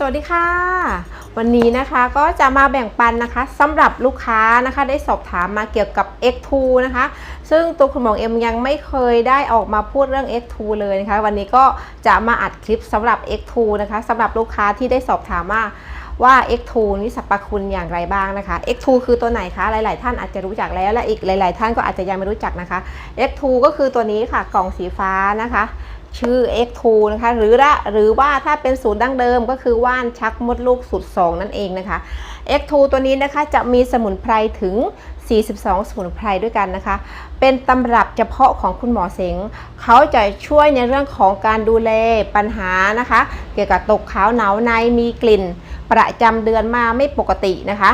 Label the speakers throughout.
Speaker 1: สวัสดีค่ะ วันนี้นะคะก็จะมาแบ่งปันนะคะสำหรับลูกค้านะคะได้สอบถามมาเกี่ยวกับ X2 นะคะ ซึ่งตัวคุณหมอเอ็มยังไม่เคยได้ออกมาพูดเรื่อง X2 เลยนะคะ วันนี้ก็จะมาอัดคลิปสำหรับ X2 นะคะสำหรับลูกค้าที่ได้สอบถามมาว่า X2 นี่สรรพคุณอย่างไรบ้างนะคะ X2 คือตัวไหนคะ หลาย ๆ ท่านอาจจะรู้จักแล้วและอีกหลาย ๆ ท่านก็อาจจะยังไม่รู้จักนะคะ X2 ก็คือตัวนี้ค่ะกล่องสีฟ้านะคะ ชื่อ X2 นะคะหรือละหรือว่าถ้าเป็นสูตรดั้งเดิมก็คือว่านชักมดลูกสูตร 2 นั่นเองนะคะ X2 ตัวนี้นะคะจะมีสมุนไพรถึง 42 สมุนไพรด้วยกันนะคะ เป็นตำรับเฉพาะของคุณหมอเสงเขาจะช่วยในเรื่องของการดูแลปัญหานะคะ เกี่ยวกับตกขาวหนาวในมีกลิ่น ประจำเดือนมาไม่ปกตินะคะ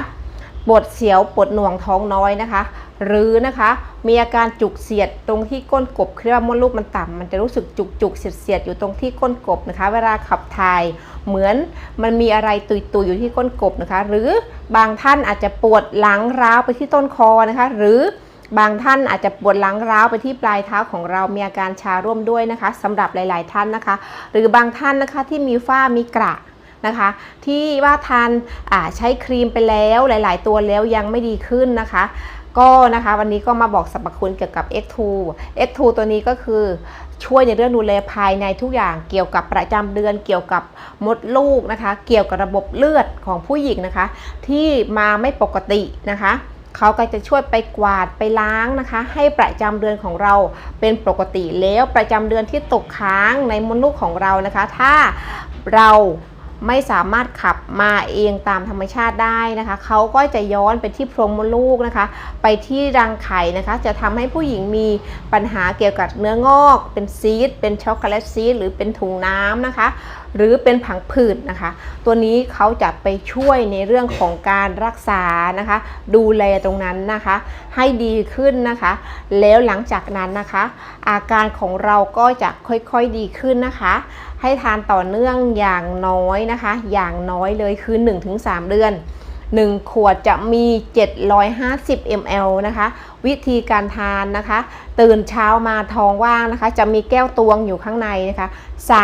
Speaker 1: ปวดเสียวปวดหน่วงท้องน้อยนะคะ หรือนะคะมีอาการจุกเสียดตรงที่ก้นกบคือว่ามดลูกมันต่ำมันจะรู้สึกจุกจุกเสียดเสียดอยู่ตรงที่ก้นกบนะคะ เวลาขับถ่ายเหมือนมันมีอะไรตุยตุยอยู่ที่ก้นกบนะคะ หรือบางท่านอาจจะปวดหลังร้าวไปที่ต้นคอนะคะ หรือบางท่านอาจจะปวดหลังร้าวไปที่ปลายเท้าของเรามีอาการชาร่วมด้วยนะคะสำหรับหลาย ๆ ท่านนะคะ หรือบางท่านนะคะที่มีฝ้ามีกระนะคะที่ว่าทานใช้ครีมไปแล้วหลาย ๆ ตัวแล้วยังไม่ดีขึ้นนะคะ ก็นะคะวันนี้ก็มาบอกสรรพคุณเกี่ยวกับ X2 X2 ตัวนี้ก็คือช่วยในเรื่องดูแลภายในทุกอย่างเกี่ยวกับประจำเดือน เกี่ยวกับมดลูกนะคะ เกี่ยวกับระบบเลือดของผู้หญิงนะคะ ที่มาไม่ปกตินะคะเขาก็จะช่วยไปกวาดไปล้างนะคะ ให้ประจำเดือนของเราเป็นปกติแล้วประจำเดือนที่ตกค้างในมดลูกของเรานะคะ ถ้าเรา ไม่สามารถขับมาเองตามธรรมชาติได้นะคะเขาก็จะย้อนไปที่โพรงมดลูกนะคะ ไปที่รังไข่นะคะ จะทำให้ผู้หญิงมีปัญหาเกี่ยวกับเนื้องอก เป็นซีดเป็นช็อกโกแลตซีดหรือเป็นถุงน้ำนะคะ หรือเป็นผังผืดนะคะ ตัวนี้เขาจะไปช่วยในเรื่องของการรักษานะคะ ดูแลตรงนั้นนะคะ ให้ดีขึ้นนะคะ แล้วหลังจากนั้นนะคะ อาการของเราก็จะค่อยๆดีขึ้นนะคะ ให้ทานต่อเนื่องอย่างน้อยนะคะ อย่างน้อยเลยคือ 1-3 เดือน 1 ขวดจะมี 750 ml นะคะ วิธีการทานนะคะ ตื่นเช้ามาท้องว่างนะคะ จะมีแก้วตวงอยู่ข้างในนะคะ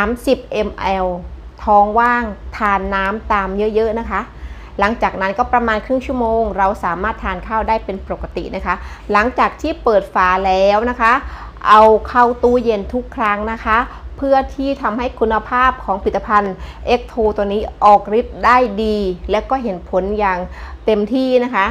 Speaker 1: 30 ml ท้องว่างทานน้ำตามเยอะ ๆ นะคะ หลังจากนั้นก็ประมาณครึ่งชั่วโมง เราสามารถทานข้าวได้เป็นปกตินะคะ หลังจากที่เปิดฝาแล้วนะคะ เอาเข้าตู้เย็นทุกครั้งนะคะ เพื่อที่ทำให้คุณภาพของผลิตภัณฑ์ X2 ตัวนี้ออกฤทธิ์ได้ดี และก็เห็นผลอย่างเต็มที่นะคะ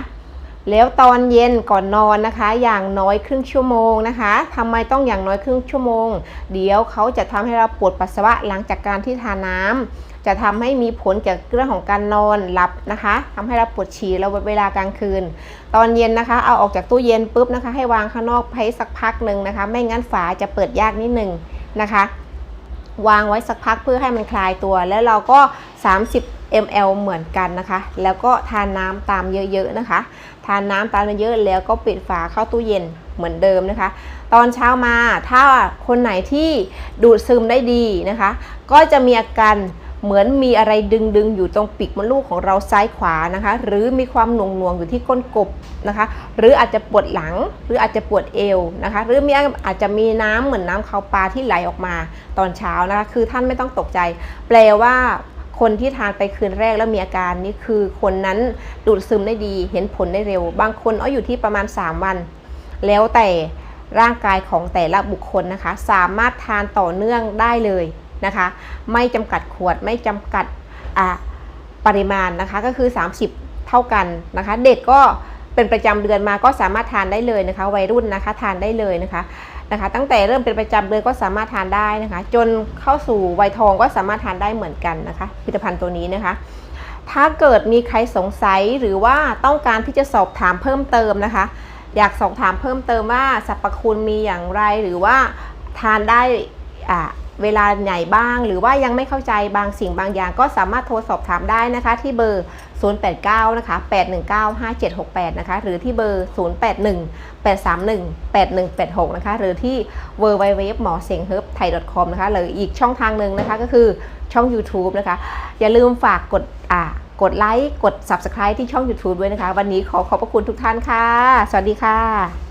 Speaker 1: แล้วตอนเย็นก่อนนอนนะคะ อย่างน้อยครึ่งชั่วโมงนะคะทำไมต้องอย่างน้อยครึ่งชั่วโมง เดี๋ยวเขาจะทำให้เราปวดปัสสาวะหลังจากการที่ทานน้ำจะทำให้มีผลเกี่ยวกับเรื่องของการนอนหลับนะคะทำให้เราปวดฉี่เราเวลากลางคืน ตอนเย็นนะคะ เอาออกจากตู้เย็นปุ๊บนะคะ ให้วางข้างนอกให้สักพักหนึ่งนะคะ ไม่งั้นฝาจะเปิดยากนิดนึงนะคะ วางไว้สักพักเพื่อให้มันคลายตัว แล้วเราก็ 30 ml เหมือนกันนะคะ แล้วก็ทานน้ำตามเยอะๆนะคะ ทานน้ำตามเยอะๆแล้วก็ปิดฝาเข้าตู้เย็นเหมือนเดิมนะคะ ตอนเช้ามาถ้าคนไหนที่ดูดซึมได้ดีนะคะ ก็จะมีอาการ เหมือนมีอะไรดึงๆอยู่ตรงปีกมดลูกของเราซ้ายขวานะคะ หรือมีความหน่วงๆอยู่ที่ก้นกบนะคะ หรืออาจจะปวดหลังหรืออาจจะปวดเอวนะคะ หรือมีอาจจะมีน้ำเหมือนน้ำเขาปลาที่ไหลออกมาตอนเช้านะคะ คือท่านไม่ต้องตกใจ แปลว่าคนที่ทานไปคืนแรกแล้วมีอาการนี่คือคนนั้นดูดซึมได้ดีเห็นผลได้เร็ว บางคนเอาอยู่ที่ประมาณ 3 วัน แล้วแต่ร่างกายของแต่ละบุคคลนะคะ สามารถทานต่อเนื่องได้เลย นะคะ ไม่จำกัดขวดไม่จำกัดปริมาณนะคะก็คือ 30 เท่ากันนะคะ เด็กก็เป็นประจำเดือนมาก็สามารถทานได้เลยนะคะ วัยรุ่นนะคะทานได้เลยนะคะนะคะ ตั้งแต่เริ่มเป็นประจำเดือนก็สามารถทานได้นะคะ จนเข้าสู่วัยทองก็สามารถทานได้เหมือนกันนะคะผลิตภัณฑ์ตัวนี้นะคะ ถ้าเกิดมีใครสงสัยหรือว่าต้องการที่จะสอบถามเพิ่มเติมนะคะ อยากสอบถามเพิ่มเติมว่าสรรพคุณมีอย่างไรหรือว่าทานได้อ่า เวลาไหนบ้าง หรือว่ายังไม่เข้าใจบางสิ่งบางอย่างก็สามารถโทรสอบถามได้นะคะ ที่เบอร์ 089 นะคะ 819 5768 นะคะ หรือที่เบอร์ 081 831 8186 นะคะ หรือที่ w w w หมอเสียงเฮิร์บไทย .com นะคะ หรืออีกช่องทางหนึ่งนะคะก็คือช่อง YouTube นะคะ อย่าลืมฝากกดอ่ากดไลค์ กด Subscribe ที่ช่อง YouTube ด้วยนะคะ วันนี้ขอขอบพระคุณทุกท่านค่ะ สวัสดีค่ะ